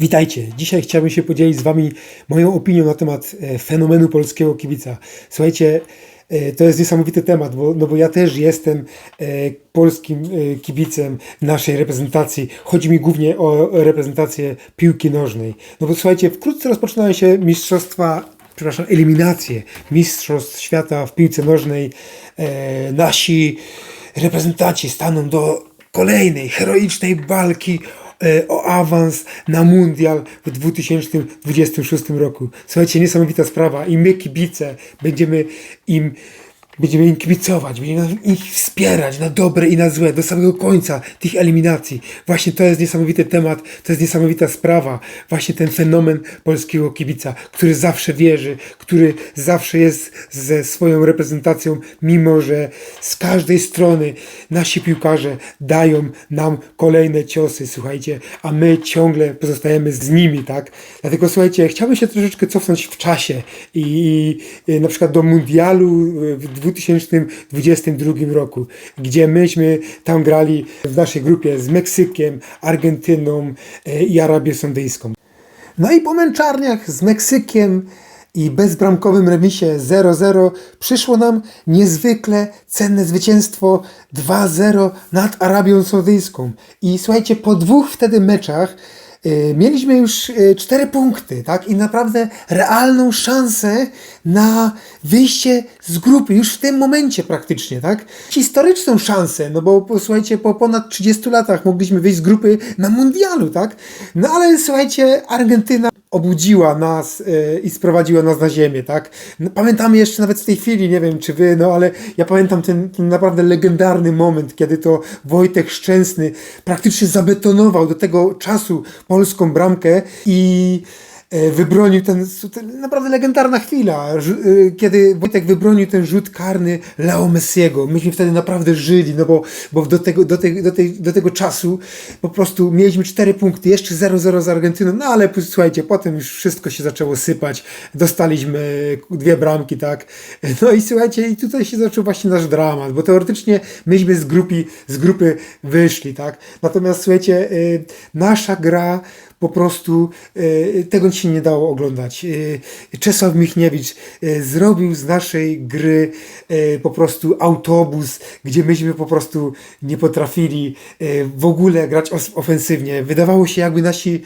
Witajcie. Dzisiaj chciałbym się podzielić z Wami moją opinią na temat e, fenomenu polskiego kibica. Słuchajcie, e, to jest niesamowity temat, bo, no bo ja też jestem e, polskim kibicem naszej reprezentacji. Chodzi mi głównie o reprezentację piłki nożnej. No bo słuchajcie, wkrótce rozpoczynają się mistrzostwa, przepraszam, eliminacje Mistrzostw Świata w piłce nożnej. E, nasi reprezentanci staną do kolejnej heroicznej walki o awans na mundial w 2026 roku. Słuchajcie, niesamowita sprawa i my kibice będziemy im Będziemy im kibicować, będziemy ich wspierać na dobre i na złe, do samego końca tych eliminacji. Właśnie to jest niesamowity temat, to jest niesamowita sprawa. Właśnie ten fenomen polskiego kibica, który zawsze wierzy, który zawsze jest ze swoją reprezentacją, mimo że z każdej strony nasi piłkarze dają nam kolejne ciosy, słuchajcie, a my ciągle pozostajemy z nimi, tak? Dlatego słuchajcie, chciałbym się troszeczkę cofnąć w czasie i, i na przykład do mundialu w 2022 roku, gdzie myśmy tam grali w naszej grupie z Meksykiem, Argentyną e, i Arabią Saudyjską. No i po męczarniach z Meksykiem i bezbramkowym remisie 0-0 przyszło nam niezwykle cenne zwycięstwo 2-0 nad Arabią Saudyjską. I słuchajcie, po dwóch wtedy meczach mieliśmy już y, cztery punkty, tak? I naprawdę realną szansę na wyjście z grupy już w tym momencie praktycznie, tak? Historyczną szansę, no bo słuchajcie, po ponad 30 latach mogliśmy wyjść z grupy na mundialu, tak? No ale słuchajcie, Argentyna obudziła nas e, i sprowadziła nas na ziemię, tak? No, pamiętamy jeszcze nawet w tej chwili, nie wiem czy wy, no ale ja pamiętam ten, ten naprawdę legendarny moment, kiedy to Wojtek Szczęsny praktycznie zabetonował do tego czasu polską bramkę i wybronił ten, ten naprawdę legendarna chwila, e, kiedy Wojtek wybronił ten rzut karny Leo Messiego. Myśmy wtedy naprawdę żyli, no bo, bo do, tego, do, tej, do, tej, do tego czasu po prostu mieliśmy cztery punkty, jeszcze 0-0 z Argentyną, no ale słuchajcie, potem już wszystko się zaczęło sypać, dostaliśmy dwie bramki, tak. No i słuchajcie, i tutaj się zaczął właśnie nasz dramat, bo teoretycznie myśmy z, grupy, z grupy wyszli, tak. Natomiast słuchajcie, y, nasza gra po prostu y, tego się nie dało oglądać. Y, Czesław Michniewicz y, zrobił z naszej gry po prostu autobus, gdzie myśmy po prostu nie potrafili w ogóle grać ofensywnie. Wydawało się, jakby nasi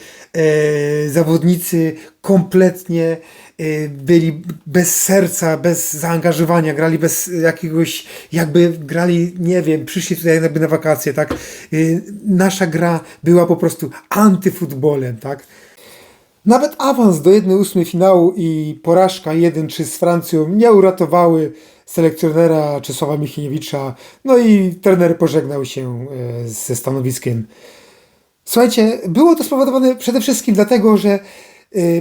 zawodnicy kompletnie byli bez serca, bez zaangażowania, grali bez jakiegoś, jakby grali, nie wiem, przyszli tutaj jakby na wakacje, tak? Y, Nasza gra była po prostu antyfutbolem, tak? Nawet awans do 1-8 finału i porażka 1-3 z Francją nie uratowały selekcjonera Czesława Michniewicza, no i trener pożegnał się e, ze stanowiskiem. Słuchajcie, było to spowodowane przede wszystkim dlatego, że y,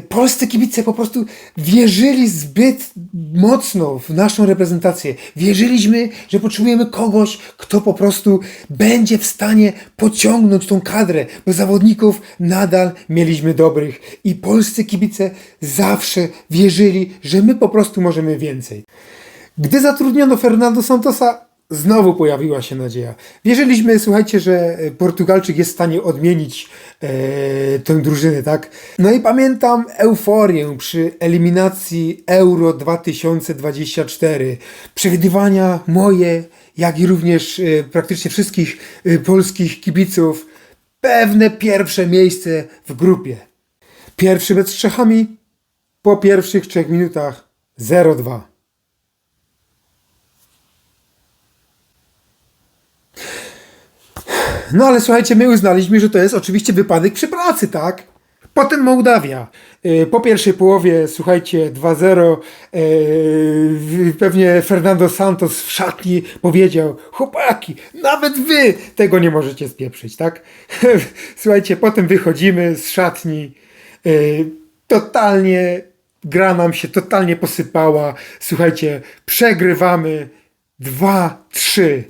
polscy kibice po prostu wierzyli zbyt mocno w naszą reprezentację. Wierzyliśmy, że potrzebujemy kogoś, kto po prostu będzie w stanie pociągnąć tą kadrę, bo zawodników nadal mieliśmy dobrych i polscy kibice zawsze wierzyli, że my po prostu możemy więcej. Gdy zatrudniono Fernando Santosa, znowu pojawiła się nadzieja. Wierzyliśmy, słuchajcie, że e, Portugalczyk jest w stanie odmienić e, tę drużynę, tak? No i pamiętam euforię przy eliminacji Euro 2024. Przewidywania moje, jak i również e, praktycznie wszystkich e, polskich kibiców. Pewne pierwsze miejsce w grupie. Pierwszy mecz z Czechami po pierwszych trzech minutach 0-2. No ale słuchajcie, my uznaliśmy, że to jest oczywiście wypadek przy pracy, tak? Potem Mołdawia. Yy, Po pierwszej połowie, słuchajcie, 2-0. Yy, Pewnie Fernando Santos w szatni powiedział: Chłopaki, nawet wy tego nie możecie spieprzyć, tak? Słuchajcie, potem wychodzimy z szatni. Yy, Totalnie gra nam się totalnie posypała. Słuchajcie, przegrywamy 2-3.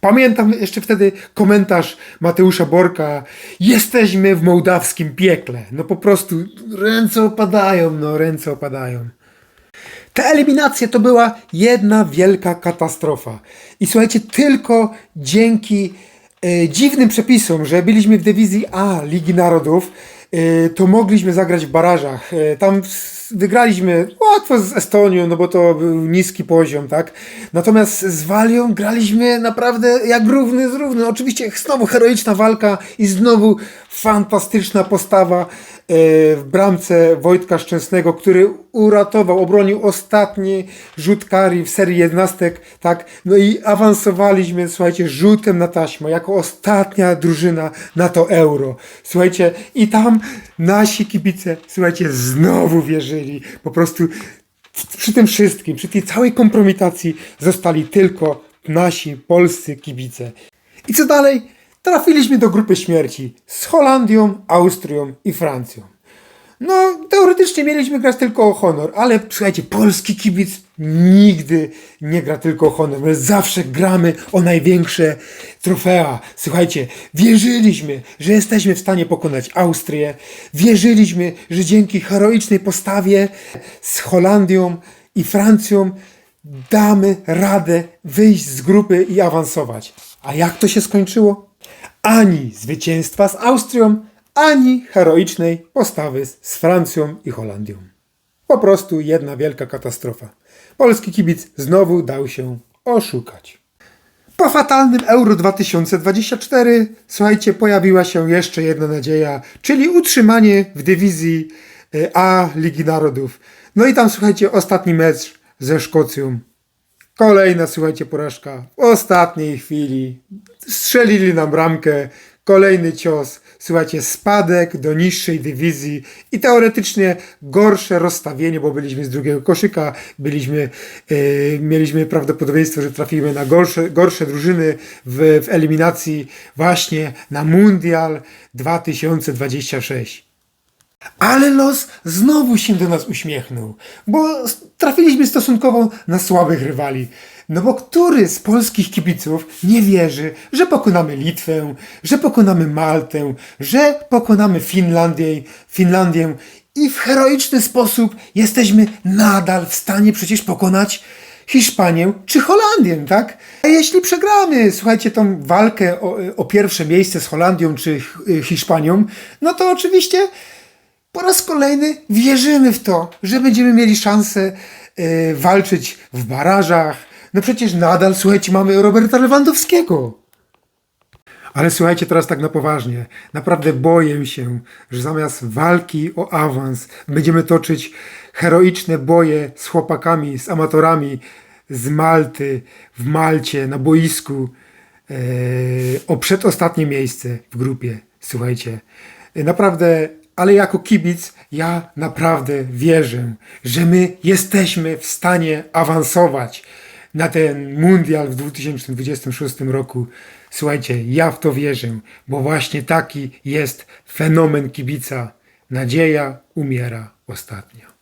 Pamiętam jeszcze wtedy komentarz Mateusza Borka. Jesteśmy w mołdawskim piekle. No po prostu ręce opadają, no ręce opadają. Ta eliminacja to była jedna wielka katastrofa. I słuchajcie, tylko dzięki e, dziwnym przepisom, że byliśmy w dywizji A Ligi Narodów, y, to mogliśmy zagrać w barażach. Y, Tam wygraliśmy łatwo z Estonią, no bo to był niski poziom, tak? Natomiast z Walią graliśmy naprawdę jak równy z równy. Oczywiście znowu heroiczna walka i znowu fantastyczna postawa y, w bramce Wojtka Szczęsnego, który uratował, obronił ostatni rzut kari w serii jednostek, tak? No i awansowaliśmy, słuchajcie, rzutem na taśmę, jako ostatnia drużyna na to euro. Słuchajcie, i tam nasi kibice, słuchajcie, znowu wierzyli. Po prostu przy tym wszystkim, przy tej całej kompromitacji zostali tylko nasi polscy kibice. I co dalej? Trafiliśmy do grupy śmierci z Holandią, Austrią i Francją. No, teoretycznie mieliśmy grać tylko o honor, ale słuchajcie, polski kibic nigdy nie gra tylko o honor. My zawsze gramy o największe trofea. Słuchajcie, wierzyliśmy, że jesteśmy w stanie pokonać Austrię. Wierzyliśmy, że dzięki heroicznej postawie z Holandią i Francją damy radę wyjść z grupy i awansować. A jak to się skończyło? Ani zwycięstwa z Austrią, ani heroicznej postawy z Francją i Holandią. Po prostu jedna wielka katastrofa. Polski kibic znowu dał się oszukać. Po fatalnym Euro 2024, słuchajcie, pojawiła się jeszcze jedna nadzieja, czyli utrzymanie w dywizji e, A Ligi Narodów. No i tam, słuchajcie, ostatni mecz ze Szkocją. Kolejna, słuchajcie, porażka w ostatniej chwili. Strzelili nam bramkę, kolejny cios. Słuchajcie, spadek do niższej dywizji i teoretycznie gorsze rozstawienie, bo byliśmy z drugiego koszyka, byliśmy, e, mieliśmy prawdopodobieństwo, że trafimy na gorsze, gorsze drużyny w, w eliminacji właśnie na Mundial 2026. Ale los znowu się do nas uśmiechnął, bo trafiliśmy stosunkowo na słabych rywali. No bo który z polskich kibiców nie wierzy, że pokonamy Litwę, że pokonamy Maltę, że pokonamy Finlandię, Finlandię i w heroiczny sposób jesteśmy nadal w stanie przecież pokonać Hiszpanię czy Holandię, tak? A jeśli przegramy, słuchajcie, tą walkę o, o pierwsze miejsce z Holandią czy Hiszpanią, no to oczywiście po raz kolejny wierzymy w to, że będziemy mieli szansę e, walczyć w barażach. No przecież nadal, słuchajcie, mamy Roberta Lewandowskiego. Ale słuchajcie teraz tak na poważnie. Naprawdę boję się, że zamiast walki o awans będziemy toczyć heroiczne boje z chłopakami, z amatorami z Malty, w Malcie, na boisku e, o przedostatnie miejsce w grupie. Słuchajcie, naprawdę, ale jako kibic ja naprawdę wierzę, że my jesteśmy w stanie awansować na ten mundial w 2026 roku. Słuchajcie, ja w to wierzę, bo właśnie taki jest fenomen kibica. Nadzieja umiera ostatnio.